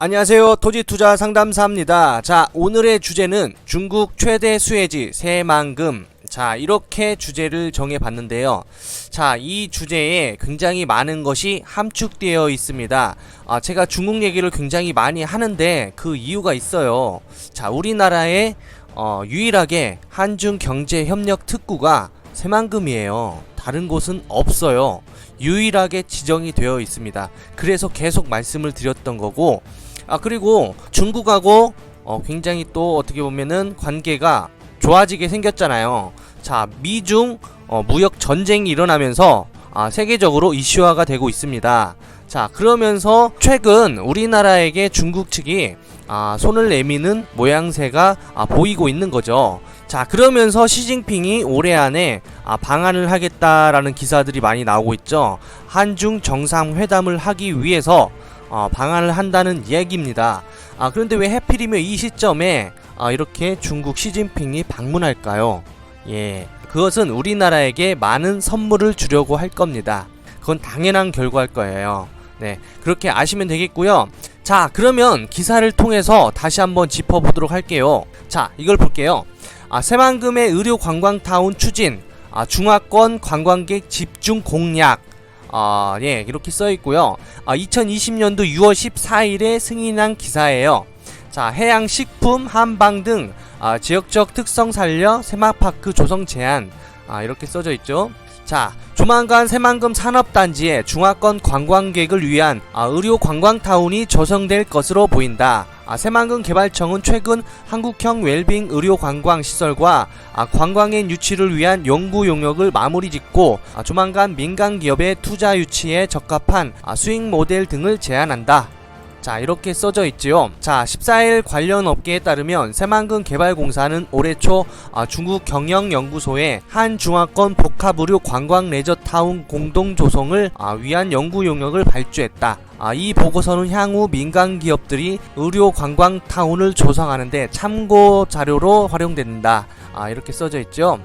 안녕하세요. 토지 투자 상담사입니다. 자, 오늘의 주제는 중국 최대 수혜지 새만금. 자, 이렇게 주제를 정해봤는데요. 자, 이 주제에 굉장히 많은 것이 함축되어 있습니다. 아, 제가 중국 얘기를 굉장히 많이 하는데 그 이유가 있어요. 자, 우리나라에 어, 유일하게 한중 경제 협력 특구가 새만금이에요. 다른 곳은 없어요. 유일하게 지정이 되어 있습니다. 그래서 계속 말씀을 드렸던 거고, 아 그리고 중국하고 어, 굉장히 또 어떻게 보면은 관계가 좋아지게 생겼잖아요. 자 미중 어, 무역 전쟁이 일어나면서 아, 세계적으로 이슈화가 되고 있습니다. 자 그러면서 최근 우리나라에게 중국 측이 아, 손을 내미는 모양새가 아, 보이고 있는 거죠. 자 그러면서 시진핑이 올해 안에 아, 방한을 하겠다라는 기사들이 많이 나오고 있죠. 한중 정상회담을 하기 위해서 어, 방한을 한다는 이야기입니다. 아, 그런데 왜 해필이면 이 시점에 아, 이렇게 중국 시진핑이 방문할까요? 예, 그것은 우리나라에게 많은 선물을 주려고 할 겁니다. 그건 당연한 결과일 거예요. 네, 그렇게 아시면 되겠고요. 자, 그러면 기사를 통해서 다시 한번 짚어보도록 할게요. 자, 이걸 볼게요. 아, 새만금의 의료 관광타운 추진, 아, 중화권 관광객 집중 공략, 아, 예, 이렇게 써 있고요. 아, 2020년도 6월 14일에 승인한 기사예요. 자, 해양 식품, 한방 등 아, 지역적 특성 살려 새마파크 조성 제한. 아, 이렇게 써져 있죠. 자, 조만간 새만금 산업단지에 중화권 관광객을 위한 아, 의료 관광타운이 조성될 것으로 보인다. 아, 새만금 개발청은 최근 한국형 웰빙 의료 관광 시설과 아, 관광인 유치를 위한 연구 용역을 마무리 짓고 아, 조만간 민간 기업의 투자 유치에 적합한 아, 수익 모델 등을 제안한다. 자 이렇게 써져 있지요. 자 14일 관련 업계에 따르면 새만금 개발공사는 올해 초 아, 중국 경영연구소에 한 중화권 복합의료 관광 레저타운 공동 조성을 아, 위한 연구 용역을 발주했다. 아, 이 보고서는 향후 민간 기업들이 의료 관광 타운을 조성하는데 참고 자료로 활용된다. 아, 이렇게 써져 있죠.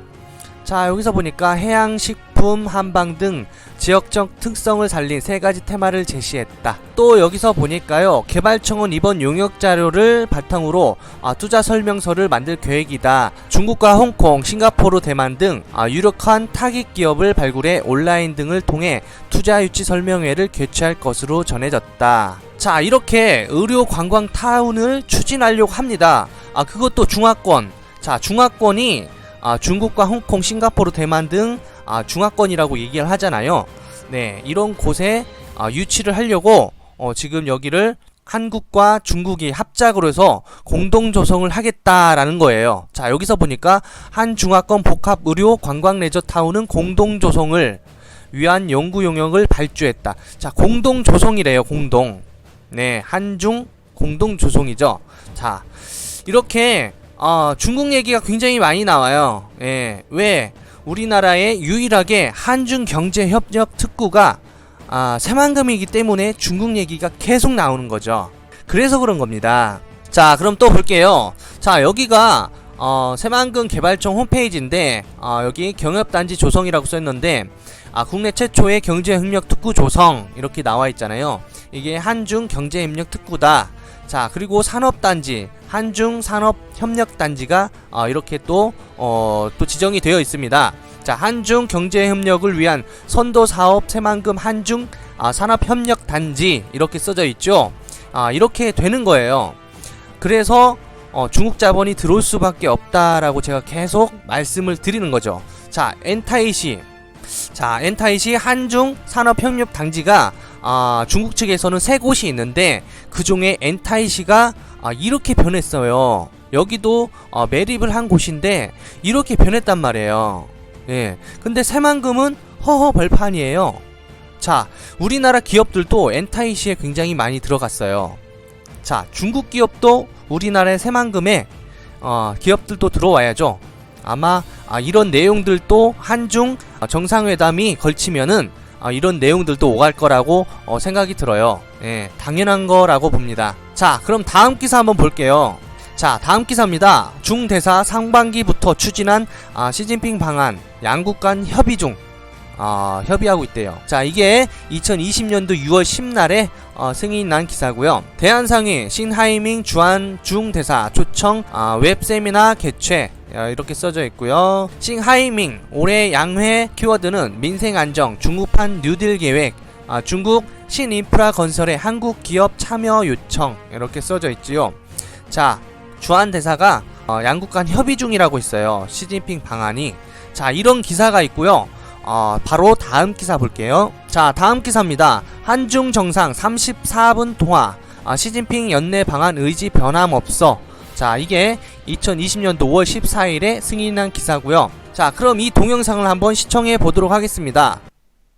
자 여기서 보니까 해양 식 품 한방 등 지역적 특성을 살린 세 가지 테마를 제시했다. 또 여기서 보니까요 개발청은 이번 용역 자료를 바탕으로 아, 투자 설명서를 만들 계획이다. 중국과 홍콩, 싱가포르, 대만 등 아, 유력한 타깃 기업을 발굴해 온라인 등을 통해 투자 유치 설명회를 개최할 것으로 전해졌다. 자 이렇게 의료 관광 타운을 추진하려고 합니다. 아 그것도 중화권. 자 중화권이 아, 중국과 홍콩, 싱가포르, 대만 등 아, 중화권이라고 얘기를 하잖아요. 네, 이런 곳에 아, 유치를 하려고 어, 지금 여기를 한국과 중국이 합작으로 해서 공동 조성을 하겠다라는 거예요. 자, 여기서 보니까 한중화권 복합 의료 관광 레저 타운은 공동 조성을 위한 연구 용역을 발주했다. 자, 공동 조성이래요. 공동. 네, 한중 공동 조성이죠. 자, 이렇게 어, 중국 얘기가 굉장히 많이 나와요. 예, 왜 우리나라에 유일하게 한중 경제 협력 특구가 아, 새만금이기 때문에 중국 얘기가 계속 나오는 거죠. 그래서 그런 겁니다. 자, 그럼 또 볼게요. 자, 여기가 어, 새만금 개발청 홈페이지인데 어, 여기 경협단지 조성이라고 썼는데 아, 국내 최초의 경제협력 특구 조성 이렇게 나와 있잖아요. 이게 한중 경제협력 특구다. 자, 그리고 산업단지 한중 산업협력단지가 어, 이렇게 또, 어, 또 지정이 되어 있습니다. 자, 한중 경제협력을 위한 선도사업 새만금 한중 아, 산업협력단지 이렇게 써져 있죠. 아, 이렇게 되는 거예요. 그래서 어, 중국 자본이 들어올 수밖에 없다라고 제가 계속 말씀을 드리는 거죠. 자, 엔타이시. 자, 엔타이시 한중 산업협력 단지가 아, 중국 측에서는 세 곳이 있는데 그 중에 엔타이시가 아, 이렇게 변했어요. 여기도 어, 매립을 한 곳인데 이렇게 변했단 말이에요. 예. 근데 새만금은 허허 벌판이에요. 자, 우리나라 기업들도 엔타이시에 굉장히 많이 들어갔어요. 자, 중국 기업도 우리나라의 새만금에 어, 기업들도 들어와야죠. 아마 아, 이런 내용들도 한중 어, 정상회담이 걸치면은 아, 이런 내용들도 오갈 거라고 어, 생각이 들어요. 예, 당연한 거라고 봅니다. 자, 그럼 다음 기사 한번 볼게요. 자, 다음 기사입니다. 중대사 상반기부터 추진한 아, 시진핑 방안 양국 간 협의 중. 어, 협의하고 있대요. 자, 이게 2020년도 6월 10날에 어, 승인이 난 기사고요. 대한상위 신하이밍 주한 중 대사 초청 아, 웹 세미나 개최 어, 이렇게 써져 있고요. 싱하이밍 올해 양회 키워드는 민생 안정, 중국판 뉴딜 계획, 아, 중국 신인프라 건설에 한국 기업 참여 요청 이렇게 써져 있지요. 자, 주한 대사가 어, 양국 간 협의 중이라고 있어요. 시진핑 방안이. 자, 이런 기사가 있고요. 어, 바로 다음 기사 볼게요. 자, 다음 기사입니다. 한중 정상 34분 통화. 아, 시진핑 연내 방안 의지 변함없어. 자, 이게 2020년도 5월 14일에 승인한 기사고요. 자, 그럼 이 동영상을 한번 시청해 보도록 하겠습니다.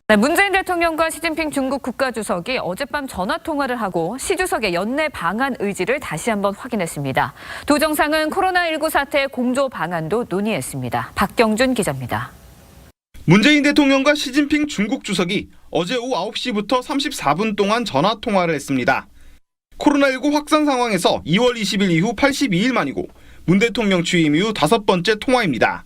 네, 문재인 대통령과 시진핑 중국 국가주석이 어젯밤 전화 통화를 하고 시 주석의 연내 방안 의지를 다시 한번 확인했습니다. 두 정상은 코로나19 사태 공조 방안도 논의했습니다. 박경준 기자입니다. 문재인 대통령과 시진핑 중국 주석이 어제 오후 9시부터 34분 동안 전화 통화를 했습니다. 코로나19 확산 상황에서 2월 20일 이후 82일 만이고 문 대통령 취임 이후 다섯 번째 통화입니다.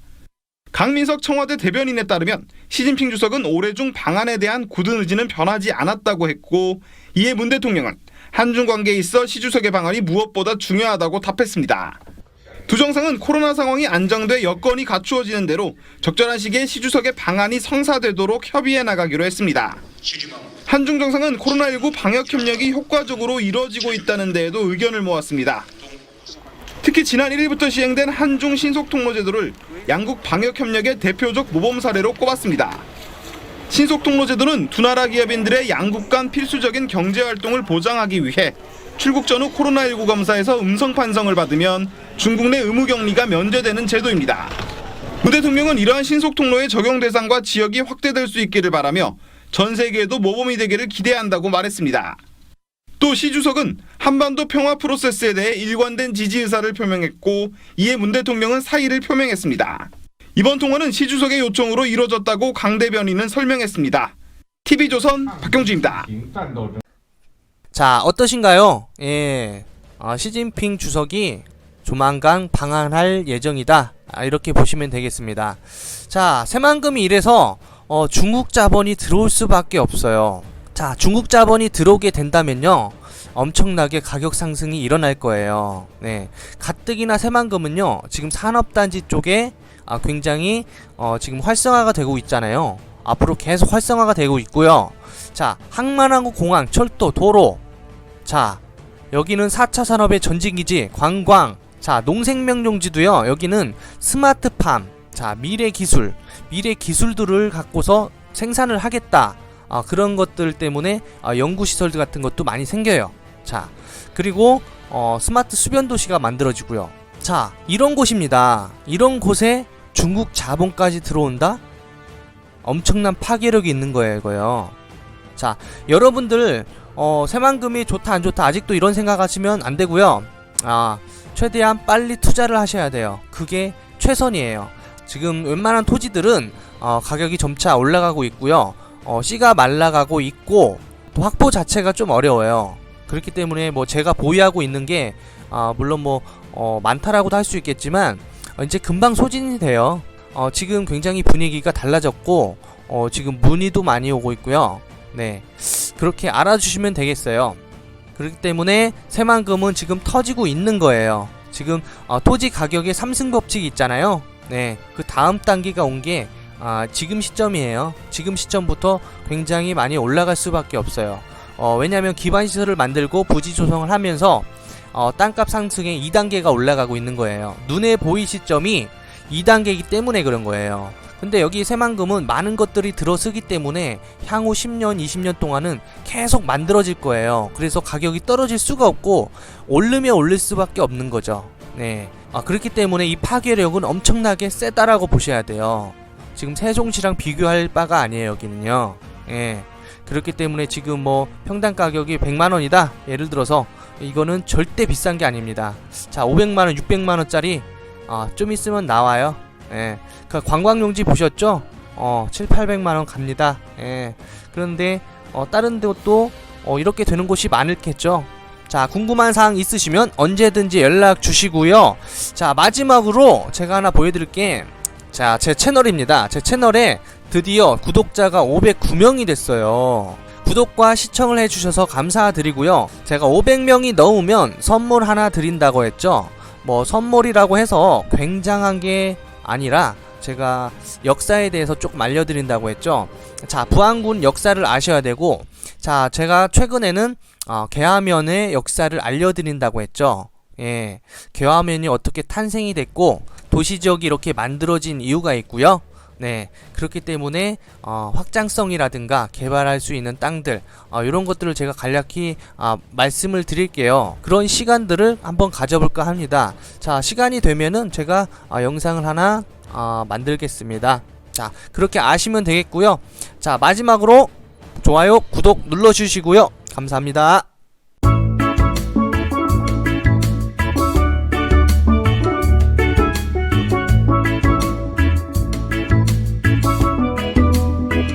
강민석 청와대 대변인에 따르면 시진핑 주석은 올해 중 방안에 대한 굳은 의지는 변하지 않았다고 했고 이에 문 대통령은 한중 관계에 있어 시 주석의 방안이 무엇보다 중요하다고 답했습니다. 두 정상은 코로나 상황이 안정돼 여건이 갖추어지는 대로 적절한 시기에 시 주석의 방안이 성사되도록 협의해 나가기로 했습니다. 한중 정상은 코로나19 방역 협력이 효과적으로 이뤄지고 있다는 데에도 의견을 모았습니다. 특히 지난 1일부터 시행된 한중 신속 통로 제도를 양국 방역 협력의 대표적 모범 사례로 꼽았습니다. 신속 통로 제도는 두 나라 기업인들의 양국 간 필수적인 경제 활동을 보장하기 위해 출국 전후 코로나19 검사에서 음성 판정을 받으면 중국 내 의무 격리가 면제되는 제도입니다. 문 대통령은 이러한 신속 통로의 적용 대상과 지역이 확대될 수 있기를 바라며 전 세계에도 모범이 되기를 기대한다고 말했습니다. 또 시 주석은 한반도 평화 프로세스에 대해 일관된 지지 의사를 표명했고 이에 문 대통령은 사의를 표명했습니다. 이번 통화는 시 주석의 요청으로 이뤄졌다고 강 대변인은 설명했습니다. TV조선 박경주입니다. 자, 어떠신가요? 예. 어, 시진핑 주석이 조만간 방한할 예정이다. 아, 이렇게 보시면 되겠습니다. 자, 새만금이 이래서 어, 중국 자본이 들어올 수밖에 없어요. 자, 중국 자본이 들어오게 된다면요. 엄청나게 가격 상승이 일어날 거예요. 네. 가뜩이나 새만금은요. 지금 산업단지 쪽에 아, 굉장히 어, 지금 활성화가 되고 있잖아요. 앞으로 계속 활성화가 되고 있고요. 자, 항만항구 공항, 철도, 도로. 자, 여기는 4차 산업의 전진기지, 관광. 자, 농생명용지도요. 여기는 스마트팜. 자, 미래 기술. 미래 기술들을 갖고서 생산을 하겠다. 아, 그런 것들 때문에 아, 연구시설 같은 것도 많이 생겨요. 자, 그리고 어, 스마트 수변 도시가 만들어지고요. 자, 이런 곳입니다. 이런 곳에 중국 자본까지 들어온다? 엄청난 파괴력이 있는 거예요, 이거요. 자, 여러분들 어, 새만금이 좋다 안 좋다 아직도 이런 생각하시면 안 되고요. 아, 최대한 빨리 투자를 하셔야 돼요. 그게 최선이에요. 지금 웬만한 토지들은 어, 가격이 점차 올라가고 있고요. 어, 씨가 말라가고 있고 또 확보 자체가 좀 어려워요. 그렇기 때문에 뭐 제가 보유하고 있는 게 아, 물론 뭐 어, 많다라고도 할 수 있겠지만 어, 이제 금방 소진이 돼요. 어, 지금 굉장히 분위기가 달라졌고 어, 지금 문의도 많이 오고 있고요. 네. 그렇게 알아주시면 되겠어요. 그렇기 때문에 새만금은 지금 터지고 있는 거예요. 지금 어, 토지 가격의 삼승 법칙이 있잖아요. 네. 그 다음 단계가 온게 아, 지금 시점이에요. 지금 시점부터 굉장히 많이 올라갈 수밖에 없어요. 어, 왜냐하면 기반 시설을 만들고 부지 조성을 하면서 어, 땅값 상승의 2단계가 올라가고 있는 거예요. 눈에 보이 시점이 2단계이기 때문에 그런 거예요. 근데 여기 새만금은 많은 것들이 들어서기 때문에 향후 10년, 20년 동안은 계속 만들어질 거예요. 그래서 가격이 떨어질 수가 없고 오르면 올릴 수밖에 없는 거죠. 네. 아, 그렇기 때문에 이 파괴력은 엄청나게 세다라고 보셔야 돼요. 지금 세종시랑 비교할 바가 아니에요, 여기는요. 예. 그렇기 때문에 지금 뭐 평당 가격이 100만 원이다. 예를 들어서 이거는 절대 비싼 게 아닙니다. 자, 500만 원, 600만 원짜리 아, 좀 있으면 나와요. 예. 그 관광용지 보셨죠? 어, 7, 800만 원 갑니다. 예. 그런데 어, 다른 곳도 어, 이렇게 되는 곳이 많을겠죠. 자, 궁금한 사항 있으시면 언제든지 연락 주시고요. 자, 마지막으로 제가 하나 보여드릴게. 자, 제 채널입니다. 제 채널에 드디어 구독자가 509명이 됐어요. 구독과 시청을 해주셔서 감사드리고요. 제가 500명이 넘으면 선물 하나 드린다고 했죠. 뭐 선물이라고 해서 굉장한 게 아니라 제가 역사에 대해서 조금 알려드린다고 했죠. 자, 부안군 역사를 아셔야 되고, 자, 제가 최근에는 어, 개화면의 역사를 알려드린다고 했죠. 예, 개화면이 어떻게 탄생이 됐고 도시 지역이 이렇게 만들어진 이유가 있고요. 네, 그렇기 때문에 어, 확장성이라든가 개발할 수 있는 땅들 어, 이런 것들을 제가 간략히 아, 말씀을 드릴게요. 그런 시간들을 한번 가져볼까 합니다. 자, 시간이 되면은 제가 아, 영상을 하나 아, 만들겠습니다. 자, 그렇게 아시면 되겠고요. 자, 마지막으로 좋아요, 구독 눌러주시고요. 감사합니다.